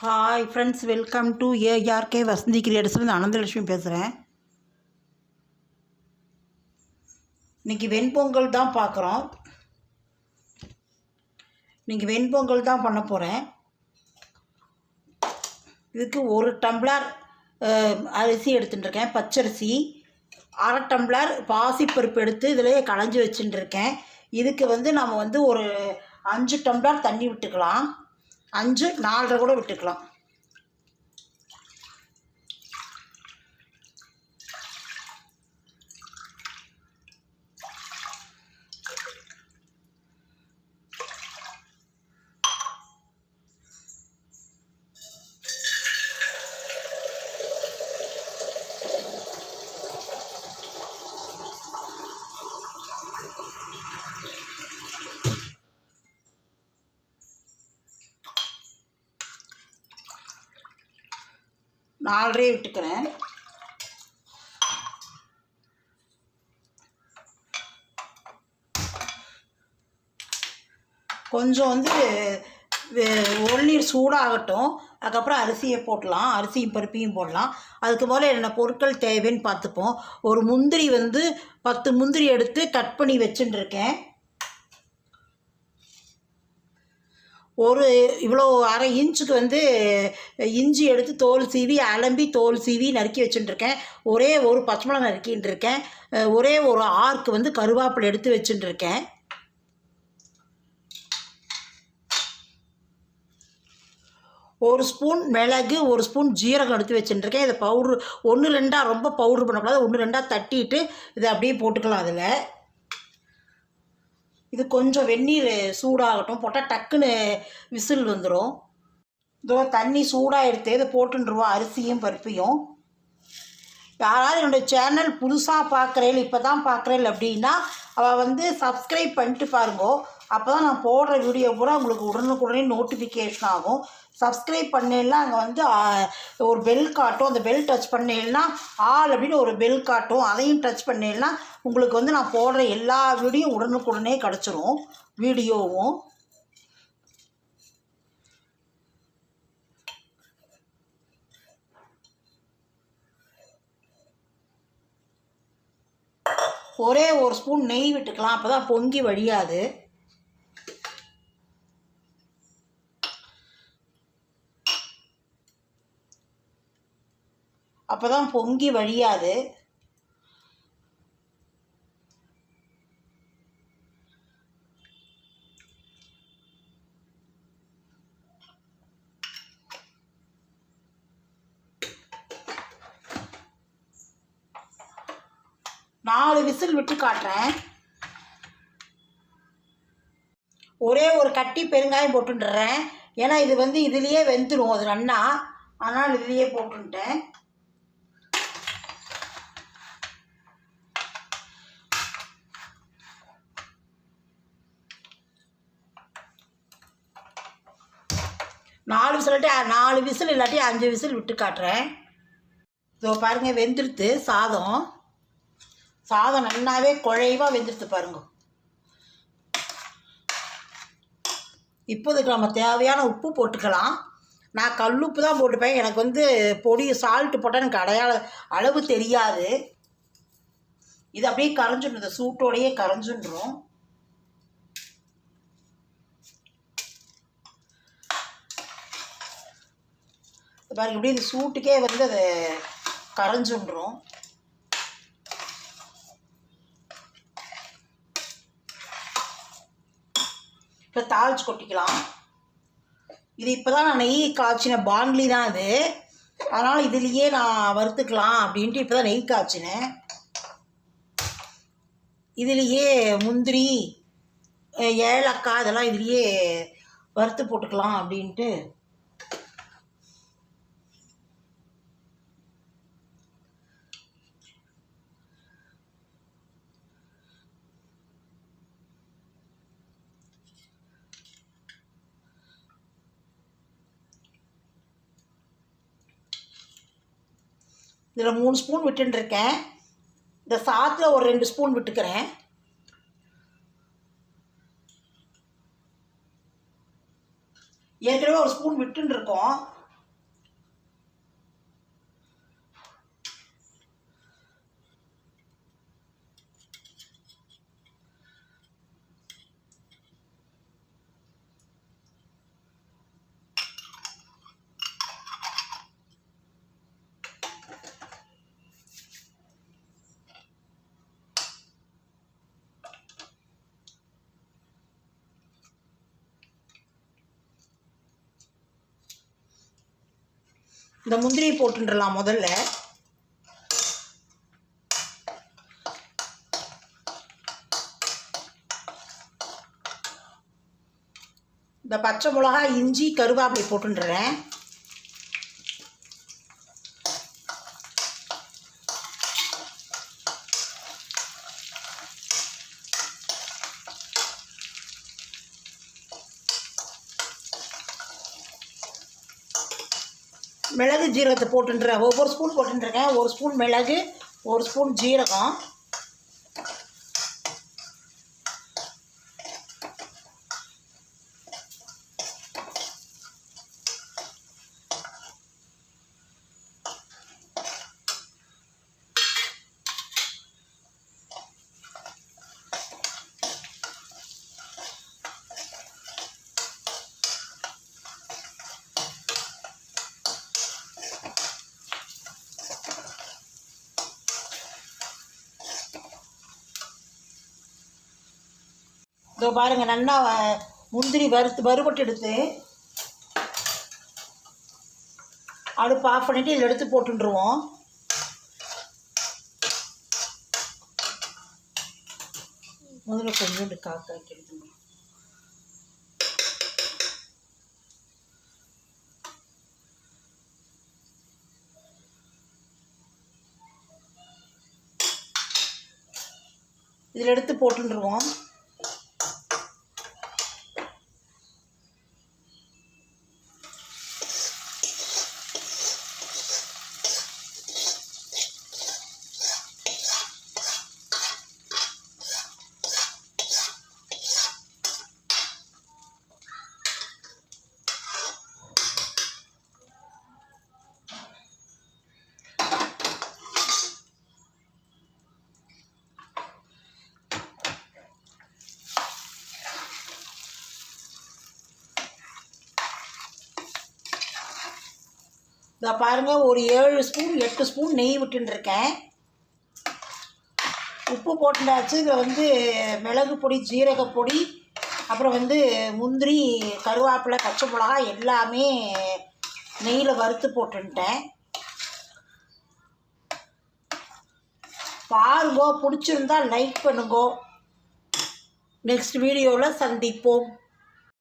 Hi friends welcome to ARK Vasanthi கிரியேட்டர்ஸ்லேருந்து Ananthalakshmi பேசுகிறேன் இன்றைக்கி வெண்பொங்கல் தான் பார்க்குறோம். இன்றைக்கி வெண்பொங்கல் தான் பண்ண போகிறேன் இதுக்கு ஒரு டம்ளர் அரிசி எடுத்துட்டுருக்கேன். பச்சரிசி அரை டம்ளர் பாசிப்பருப்பு எடுத்து இதிலேயே களைஞ்சி வச்சுட்டுருக்கேன். இதுக்கு வந்து நம்ம வந்து ஒரு அஞ்சு டம்ளர் தண்ணி விட்டுக்கலாம். அஞ்சு நாலரை கூட விட்டுக்கலாம். நாலரே விட்டுக்கிறேன். கொஞ்சம் வந்து ஒளிநீர் சூடாகட்டும். அதுக்கப்புறம் அரிசியை போடலாம் அரிசியும் பருப்பையும் போடலாம். அதுக்கு முதல்ல என்ன பொருட்கள் தேவைன்னு பார்த்துப்போம். ஒரு முந்திரி வந்து பத்து முந்திரி எடுத்து கட் பண்ணி வச்சுட்டுருக்கேன். ஒரு இவ்வளோ அரை இன்ச்சுக்கு வந்து இஞ்சி எடுத்து தோல் சீவி அலம்பி தோல் சீவி நறுக்கி வச்சுட்டுருக்கேன். ஒரே ஒரு பச்சை மிளகாய் நறுக்கின்னு இருக்கேன் ஒரே ஒரு ஆர்க்கு வந்து கருவேப்பிலை எடுத்து வச்சுட்டுருக்கேன். ஒரு ஸ்பூன் மிளகு ஒரு ஸ்பூன் ஜீரகம் எடுத்து வச்சுட்டுருக்கேன். இதை பவுட்ரு ஒன்று ரெண்டாக ரொம்ப பவுட்ரு பண்ணக்கூடாது. ஒன்று ரெண்டாக தட்டிட்டு இதை அப்படியே போட்டுக்கலாம் அதில். இது கொஞ்சம் வெந்நீர் சூடாகட்டும் போட்டால் டக்குன்னு விசில் வந்துடும் இதோ தண்ணி சூடாக எடுத்து இதை போட்டுருவோம் அரிசியும் பருப்பையும். யாராவது என்னோடய சேனல் புதுசாக பார்க்குறேன் இப்போ தான் பார்க்குறேன் அப்படின்னா அவள் வந்து சப்ஸ்கிரைப் பண்ணிட்டு பாருங்கோ. அப்போ தான் நான் போடுற வீடியோ பூரா உங்களுக்கு உடனுக்குடனே நோட்டிஃபிகேஷன் ஆகும். சப்ஸ்கிரைப் பண்ணேன்னா அங்கே வந்து ஒரு பெல் காட்டும். அந்த பெல் டச் பண்ணேன்னா ஆல் அப்படின்னு ஒரு பெல் காட்டும். அதையும் டச் பண்ணேன்னா உங்களுக்கு வந்து நான் போடுற எல்லா வீடியோ உடனுக்குடனே கிடச்சிரும். வீடியோவும் ஒரே ஒரு ஸ்பூன் நெய் விட்டுக்கலாம். அப்போ தான் பொங்கி வழியாது அப்போ தான் பொங்கி வழியாது. நாலு விசில் விட்டு காட்டுறேன். ஒரே ஒரு கட்டி பெருங்காயம் போட்டுட்டுறேன் ஏன்னா இது வந்து இதுலேயே வெந்துடும் அது நன்னா. அதனால் இதுலேயே போட்டுட்டேன் நாலு விசில் இல்லாட்டி நாலு விசில் இல்லாட்டி அஞ்சு விசில் விட்டு காட்டுறேன். இதோ பாருங்கள் வெந்துடுத்து சாதம். சாதம் நல்லாவே குழைவாக வெந்துடுத்து பாருங்க. இப்போதுக்கு நம்ம தேவையான உப்பு போட்டுக்கலாம். நான் கல்லுப்பு தான் போட்டுப்பேன். எனக்கு வந்து பொடி சால்ட்டு போட்டால் எனக்கு அடையாள அளவு தெரியாது. இது அப்படியே கரைஞ்சிடும் இந்த சூட்டோடையே கரைஞ்சிடும் பாருங்கள் இப்படி இந்த சூட்டுக்கே வந்து அது கரைஞ்சுன்றோம். இப்போ தாளிச்சு கொட்டிக்கலாம். இது இப்போ தான் நான் நெய் காய்ச்சின பாண்ட்லி தான் இது. அதனால் இதுலேயே நான் வறுத்துக்கலாம் அப்படின்ட்டு இப்போ தான் நெய் காய்ச்சினேன். இதுலேயே முந்திரி ஏலக்காய் இதெல்லாம் இதுலேயே வறுத்து போட்டுக்கலாம் அப்படின்ட்டு இதில் மூணு ஸ்பூன் விட்டுருக்கேன் இந்த சாத்தில் ஒரு ரெண்டு ஸ்பூன் விட்டுக்கிறேன். ஏற்கனவே ஒரு ஸ்பூன் விட்டுன்னு இந்த முந்திரியை போட்டுடலாம் முதல்ல. இந்த பச்சை மிளகா இஞ்சி கருவேப்பிலை போட்டுன்றேன். மிளகு ஜீரகத்தை போட்டுருக்கேன் ஒவ்வொரு ஸ்பூன் போட்டுருக்கேன் ஒரு ஸ்பூன் மிளகு ஒரு ஸ்பூன் ஜீரகம். இதோ பாருங்கள் நல்லா வ- முந்திரி வறுத்து வறுபட்டு எடுத்து அடுப்பு ஆஃப் பண்ணிட்டு இதில் எடுத்து போட்டுருவோம் முதல்ல கொஞ்சோண்டு காக்காக்கி எடுத்துங்க இதில் எடுத்து போட்டுருவோம் இதை பாருங்க ஒரு ஏழு ஸ்பூன் எட்டு ஸ்பூன் நெய் விட்டுருக்கேன் உப்பு போட்டுண்டாச்சு. இதில் வந்து மிளகு பொடி ஜீரக பொடி அப்புறம் வந்து முந்திரி கருவேப்பிலை பச்சை மிளகா எல்லாமே நெய்யில் வறுத்து போட்டுன்ட்டேன். பாருங்கோ பிடிச்சிருந்தா லைக் பண்ணுங்கோ. நெக்ஸ்ட் வீடியோவில் சந்திப்போம்.